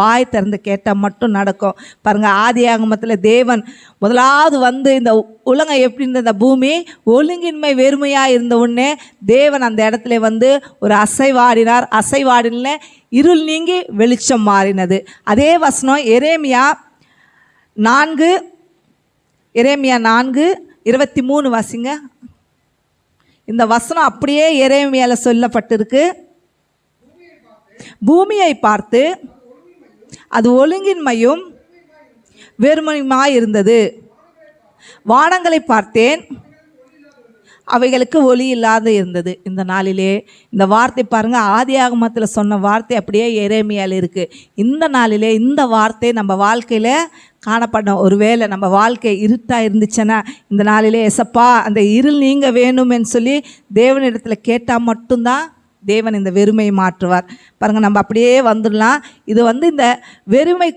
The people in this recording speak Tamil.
வாய் திறந்து கேட்டால் மட்டும் நடக்கும். பாருங்கள் ஆதி ஆகமத்தில் தேவன் முதலாவது வந்து இந்த உலகம் எப்படி இருந்த இந்த பூமி ஒழுங்கின்மை வெறுமையாக இருந்த உடனே தேவன் அந்த இடத்துல வந்து ஒரு அசைவாடினார். அசைவாடின இருள் நீங்கி வெளிச்சம் மாறினது. அதே வசனம் எரேமியா நான்கு எரேமியா நான்கு இருபத்தி மூணு வாசிங்க. இந்த வசனம் அப்படியே எரேமியாவில் சொல்லப்பட்டிருக்கு. பூமியை பார்த்து அது ஒழுங்கின்மையும் வெறுமையுமாய் இருந்தது வானங்களை பார்த்தேன் அவைகளுக்கு ஒளி இல்லாத இருந்தது. இந்த நாளிலே இந்த வார்த்தை பாருங்க ஆதி ஆகமத்தில் சொன்ன வார்த்தை அப்படியே எரேமியால் இருக்குது இந்த நாளிலே இந்த வார்த்தை நம்ம வாழ்க்கையில் காணப்படும் ஒருவேளை நம்ம வாழ்க்கை இருட்டாக இருந்துச்சுன்னா இந்த நாளிலே எசப்பா அந்த இருள் நீங்க வேணும்னு சொல்லி தேவனிடத்தில் கேட்டால் மட்டும்தான் தேவன் இந்த வெறுமையை மாற்றுவார். பாருங்கள் நம்ம அப்படியே வந்துடலாம். இது வந்து இந்த வெறுமை